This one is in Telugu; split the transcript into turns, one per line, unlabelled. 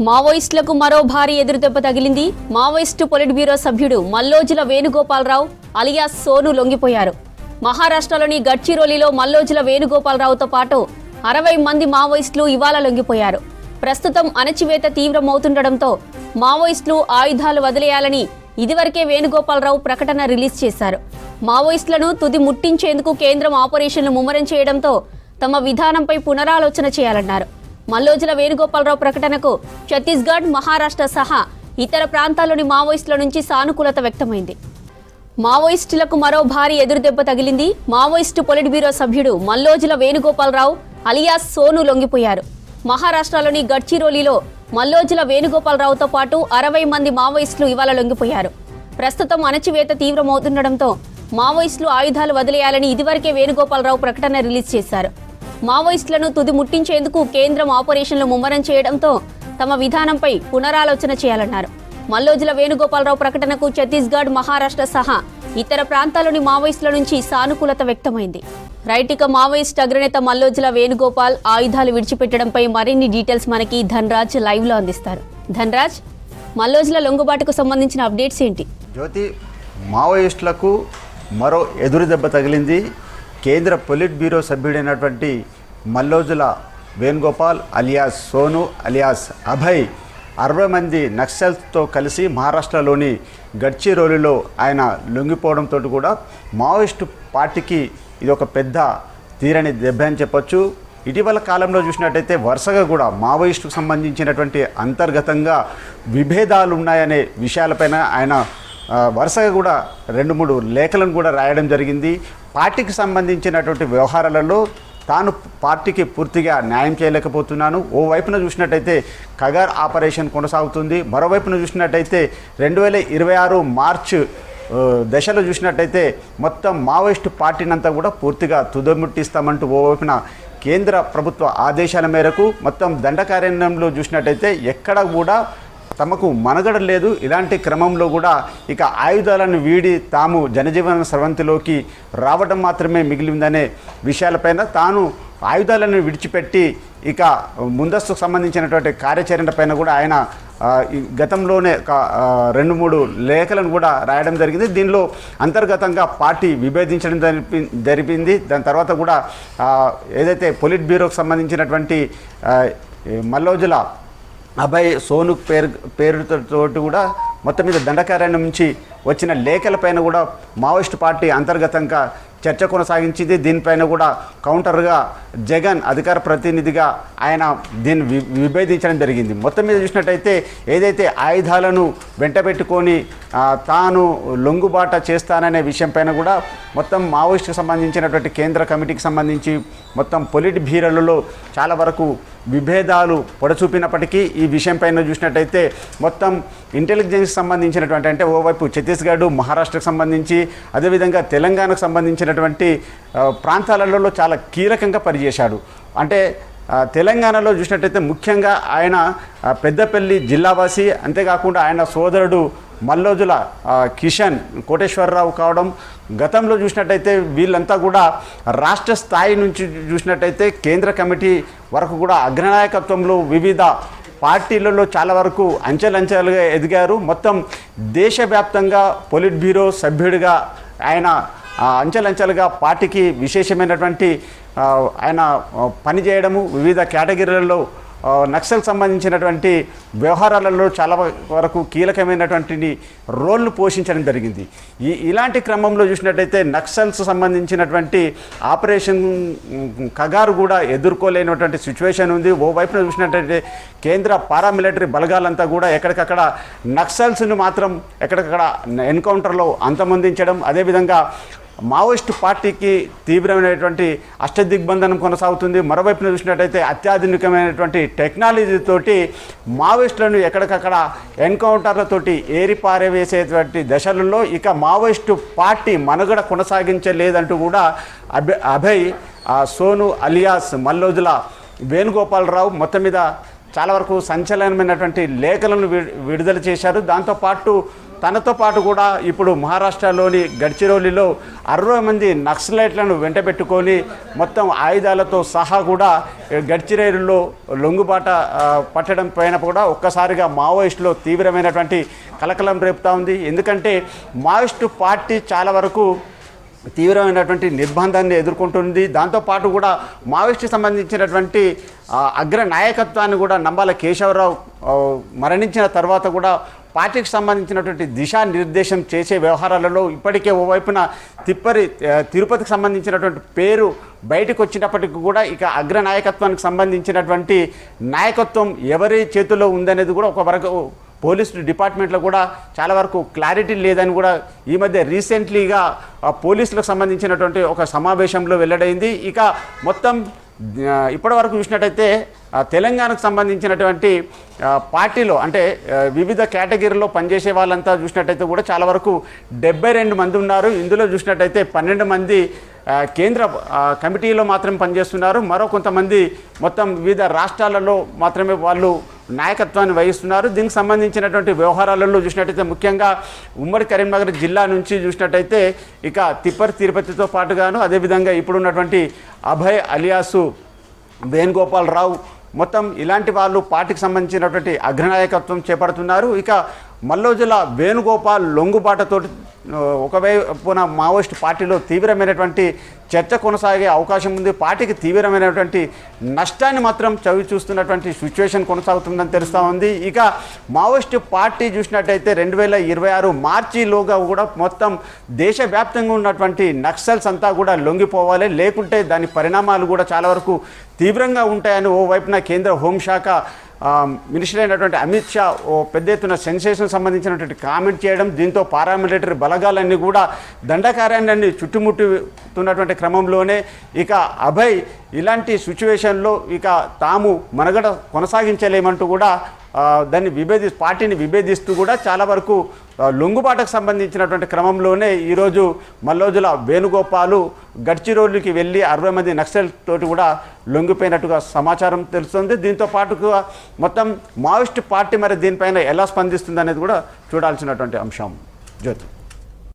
మావోయిస్టులకు మరో భారీ ఎదురుదెబ్బ తగిలింది. మావోయిస్టు పొలిట్ బ్యూరో సభ్యుడు మల్లోజుల వేణుగోపాలరావు అలియాస్ సోను లొంగిపోయారు. మహారాష్ట్రలోని గడ్చిరోలిలో మల్లోజుల వేణుగోపాలరావుతో పాటు అరవై మంది మావోయిస్టులు ఇవాళ లొంగిపోయారు. ప్రస్తుతం అణచివేత తీవ్రమవుతుండటంతో మావోయిస్టులు ఆయుధాలు వదిలేయాలని ఇదివరకే వేణుగోపాలరావు ప్రకటన రిలీజ్ చేశారు. మావోయిస్టులను తుది ముట్టించేందుకు కేంద్రం ఆపరేషన్లు ముమ్మరం చేయడంతో తమ విధానంపై పునరాలోచన చేయాలన్నారు. మల్లోజుల వేణుగోపాలరావు ప్రకటనకు ఛత్తీస్గఢ్ మహారాష్ట్ర సహా ఇతర ప్రాంతాల్లోని మావోయిస్టుల నుంచి సానుకూలత వ్యక్తమైంది. మావోయిస్టులకు మరో భారీ ఎదురుదెబ్బ తగిలింది. మావోయిస్టు పొలిట్ బ్యూరో సభ్యుడు మల్లోజుల వేణుగోపాలరావు అలియాస్ సోను లొంగిపోయారు. మహారాష్ట్రలోని గడ్చిరోలిలో మల్లోజుల వేణుగోపాలరావుతో పాటు అరవై మంది మావోయిస్టులు ఇవాళ లొంగిపోయారు. ప్రస్తుతం అణచివేత తీవ్రమవుతుండటంతో మావోయిస్టులు ఆయుధాలు వదిలేయాలని ఇదివరకే వేణుగోపాలరావు ప్రకటన రిలీజ్ చేశారు. మావోయిస్టులను తుది ముట్టించేందుకు కేంద్రం ఆపరేషన్లు ముమ్మరం చేయడంతో తమ విధానంపై పునరాలోచన చేయాలన్నారు. మల్లోజుల వేణుగోపాలరావు ప్రకటనకు ఛత్తీస్గఢ్ మహారాష్ట్ర సహా ఇతర ప్రాంతాల్లోని మావోయిస్టుల నుంచి సానుకూలత వ్యక్తమైంది. రైటిక మావోయిస్ట్ అగ్రనేత మల్లోజుల వేణుగోపాల్ ఆయుధాలు విడిచిపెట్టడంపై మరిన్ని డీటెయిల్స్ మనకి ధన్రాజ్ లైవ్లో అందిస్తారు. ధన్రాజ్ మల్లోజుల లొంగుబాటుకు సంబంధించిన అప్డేట్స్ ఏంటి?
జ్యోతి మావోయిస్టులకు మరో ఎదురు దెబ్బ తగిలింది. కేంద్ర పొలిట్ బ్యూరో సభ్యుడైనటువంటి మల్లోజుల వేణుగోపాల్ అలియాస్ సోను అలియాస్ అభయ్ అరవై మంది నక్సల్స్తో కలిసి మహారాష్ట్రలోని గడ్చిరోలిలో ఆయన లొంగిపోవడంతో కూడా మావోయిస్టు పార్టీకి ఇది ఒక పెద్ద తీరని దెబ్బ అని చెప్పొచ్చు. ఇటీవల కాలంలో చూసినట్టయితే వరుసగా కూడా మావోయిస్టుకు సంబంధించినటువంటి అంతర్గతంగా విభేదాలు ఉన్నాయనే విషయాలపైన ఆయన వరుసగా కూడా రెండు మూడు లేఖలను కూడా రాయడం జరిగింది. పార్టీకి సంబంధించినటువంటి వ్యవహారాలలో తాను పార్టీకి పూర్తిగా న్యాయం చేయలేకపోతున్నాను. ఓ వైపున చూసినట్టయితే కగార్ ఆపరేషన్ కొనసాగుతుంది. మరోవైపున చూసినట్టయితే రెండు వేల ఇరవై ఆరు మార్చ్ దశలో చూసినట్టయితే మొత్తం మావోయిస్టు పార్టీనంతా కూడా పూర్తిగా తుదముట్టిస్తామంటూ ఓవైపున కేంద్ర ప్రభుత్వ ఆదేశాల మేరకు మొత్తం దండకారణ్యంలో చూసినట్టయితే ఎక్కడ కూడా తమకు మనగడ లేదు. ఇలాంటి క్రమంలో కూడా ఇక ఆయుధాలను వీడి తాము జనజీవన స్రవంతిలోకి రావడం మాత్రమే మిగిలిందనే విషయాలపైన తాను ఆయుధాలను విడిచిపెట్టి ఇక ముందస్తుకు సంబంధించినటువంటి కార్యాచరణ పైన కూడా ఆయన గతంలోనే ఒక రెండు మూడు లేఖలను కూడా రాయడం జరిగింది. దీనిలో అంతర్గతంగా పార్టీ విభేదించడం జరిపి జరిపింది. దాని తర్వాత కూడా ఏదైతే పొలిట్ బ్యూరోకి సంబంధించినటువంటి మల్లోజుల అభయ్ సోను పేరు పేరుతోటి కూడా మొత్తం మీద దండకారణ్యం నుంచి వచ్చిన లేఖలపైన కూడా మావోయిస్ట్ పార్టీ అంతర్గతంగా చర్చ కొనసాగించింది. దీనిపైన కూడా కౌంటర్గా జగన్ అధికార ప్రతినిధిగా ఆయన దీన్ని వి విభేదించడం జరిగింది. మొత్తం మీద చూసినట్టయితే ఏదైతే ఆయుధాలను వెంటబెట్టుకొని తాను లొంగుబాట చేస్తాననే విషయంపైన కూడా మొత్తం మావోయిస్ట్కి సంబంధించినటువంటి కేంద్ర కమిటీకి సంబంధించి మొత్తం పొలిట్ భీరలలో చాలా వరకు విభేదాలు పొడచూపినప్పటికీ ఈ విషయంపైన చూసినట్టయితే మొత్తం ఇంటెలిజెన్స్ సంబంధించినటువంటి అంటే ఓవైపు ఛత్తీస్గఢ్ మహారాష్ట్రకు సంబంధించి అదేవిధంగా తెలంగాణకు సంబంధించినటువంటి ప్రాంతాలలో చాలా కీలకంగా పనిచేశాడు. అంటే తెలంగాణలో చూసినట్టయితే ముఖ్యంగా ఆయన పెద్దపల్లి జిల్లావాసి అంతేకాకుండా ఆయన సోదరుడు మల్లోజుల కిషన్ కోటేశ్వరరావు కావడం గతంలో చూసినట్టయితే వీళ్ళంతా కూడా రాష్ట్ర స్థాయి నుంచి చూసినట్టయితే కేంద్ర కమిటీ వరకు కూడా అగ్రనాయకత్వంలో వివిధ పార్టీలలో చాలా వరకు అంచెలంచెలుగా ఎదిగారు. మొత్తం దేశవ్యాప్తంగా పొలిట్ బ్యూరో సభ్యుడిగా ఆయన అంచెలంచెలుగా పార్టీకి విశేషమైనటువంటి ఆయన పనిచేయడము వివిధ కేటగిరీలలో నక్సల్ సంబంధించినటువంటి వ్యవహారాలలో చాలా వరకు కీలకమైనటువంటి రోల్ను పోషించడం జరిగింది. ఈ ఇలాంటి క్రమంలో చూసినట్టయితే నక్సల్స్ సంబంధించినటువంటి ఆపరేషన్ కగారు కూడా ఎదుర్కోలేనటువంటి సిచ్యువేషన్ ఉంది. ఓవైపున చూసినట్టయితే కేంద్ర పారామిలిటరీ బలగాలంతా కూడా ఎక్కడికక్కడ నక్సల్స్ను మాత్రం ఎక్కడికక్కడ ఎన్కౌంటర్లో అంతమొందించడం అదేవిధంగా మావోయిస్టు పార్టీకి తీవ్రమైనటువంటి అష్టదిగ్బంధనం కొనసాగుతుంది. మరోవైపున చూసినట్టయితే అత్యాధునికమైనటువంటి టెక్నాలజీతోటి మావోయిస్టులను ఎక్కడికక్కడ ఎన్కౌంటర్లతోటి ఏరిపారవేసేటువంటి దశలలో ఇక మావోయిస్టు పార్టీ మనుగడ కొనసాగించలేదంటూ కూడా అభయ్ అభయ్ ఆ, సోను అలియాస్ మల్లోజుల వేణుగోపాలరావు మొత్తం మీద చాలా వరకు సంచలనమైనటువంటి లేఖలను వి- విడుదల చేశారు. దాంతోపాటు తనతో పాటు కూడా ఇప్పుడు మహారాష్ట్రలోని గడ్చిరోలిలో అరవై మంది నక్సలైట్లను వెంటబెట్టుకొని మొత్తం ఆయుధాలతో సహా కూడా గడ్చిరేరులో లొంగుబాట పట్టడం పైన కూడా ఒక్కసారిగా మావోయిస్టులో తీవ్రమైనటువంటి కలకలం రేపుతూ ఉంది. ఎందుకంటే మావోయిస్టు పార్టీ చాలా వరకు తీవ్రమైనటువంటి నిర్బంధాన్ని ఎదుర్కొంటుంది. దాంతోపాటు కూడా మావోయిస్టు సంబంధించినటువంటి అగ్ర నాయకత్వాన్ని కూడా నంబాల కేశవరావు మరణించిన తర్వాత కూడా పార్టీకి సంబంధించినటువంటి దిశానిర్దేశం చేసే వ్యవహారాలలో ఇప్పటికే ఓవైపున తిప్పరి తిరుపతికి సంబంధించినటువంటి పేరు బయటకు వచ్చినప్పటికి కూడా ఇక అగ్ర నాయకత్వానికి సంబంధించినటువంటి నాయకత్వం ఎవరి చేతిలో ఉందనేది కూడా ఒక వరకు పోలీసు డిపార్ట్మెంట్లో కూడా చాలా వరకు క్లారిటీ లేదని కూడా ఈ మధ్య రీసెంట్లీగా పోలీసులకు సంబంధించినటువంటి ఒక సమావేశంలో వెల్లడైంది. ఇక మొత్తం ఇప్పటివరకు చూసినట్టయితే తెలంగాణకు సంబంధించినటువంటి పార్టీలో అంటే వివిధ కేటగిరీలో పనిచేసే వాళ్ళంతా చూసినట్టయితే కూడా చాలా వరకు డెబ్బై రెండు మంది ఉన్నారు. ఇందులో చూసినట్టయితే పన్నెండు మంది కేంద్ర కమిటీలో మాత్రమే పనిచేస్తున్నారు. మరో కొంతమంది మొత్తం వివిధ రాష్ట్రాలలో మాత్రమే వాళ్ళు నాయకత్వాన్ని వహిస్తున్నారు. దీనికి సంబంధించినటువంటి వ్యవహారాలలో చూసినట్టయితే ముఖ్యంగా ఉమ్మడి కరీంనగర్ జిల్లా నుంచి చూసినట్టయితే ఇక తిప్పర్ తిరుపతితో పాటుగాను అదేవిధంగా ఇప్పుడున్నటువంటి అభయ్ అలియాసు వేణుగోపాలరావు మొత్తం ఇలాంటి వాళ్ళు పార్టీకి సంబంధించినటువంటి అగ్రనాయకత్వం చేపడుతున్నారు. ఇక మల్లోజుల వేణుగోపాల్ లొంగుబాటతో ఒకవైపున మావోయిస్ట్ పార్టీలో తీవ్రమైనటువంటి చర్చ కొనసాగే అవకాశం ఉంది. పార్టీకి తీవ్రమైనటువంటి నష్టాన్ని మాత్రం చవి చూస్తున్నటువంటి సిచ్యువేషన్ కొనసాగుతుందని తెలుస్తూ ఉంది. ఇక మావోయిస్ట్ పార్టీ చూసినట్టయితే రెండు వేల ఇరవై ఆరు మార్చిలోగా కూడా మొత్తం దేశవ్యాప్తంగా ఉన్నటువంటి నక్సల్స్ అంతా కూడా లొంగిపోవాలి. లేకుంటే దాని పరిణామాలు కూడా చాలా వరకు తీవ్రంగా ఉంటాయని ఓ వైపున కేంద్ర హోంశాఖ మినిస్టర్ అయినటువంటి అమిత్ షా ఓ పెద్ద ఎత్తున సెన్సేషన్ సంబంధించినటువంటి కామెంట్ చేయడం దీంతో పారామిలిటరీ బలగాలన్నీ కూడా దండకార్యాన్ని చుట్టుముట్టుతున్నటువంటి క్రమంలోనే ఇక అభయ్ ఇలాంటి సిచ్యువేషన్లో ఇక తాము మనగడ కొనసాగించలేమంటూ కూడా దాన్ని విభేది పార్టీని విభేదిస్తూ కూడా చాలా వరకు లొంగుబాటకు సంబంధించినటువంటి క్రమంలోనే ఈరోజు మల్లోజుల వేణుగోపాలు గడ్చిరోలికి వెళ్ళి అరవై మంది నక్సల్ తోటి కూడా లొంగిపోయినట్టుగా సమాచారం తెలుస్తుంది. దీంతో పాటుగా మొత్తం మావోయిస్ట్ పార్టీ మరి దీనిపైన ఎలా స్పందిస్తుంది అనేది కూడా చూడాల్సినటువంటి అంశం. జ్యోతి.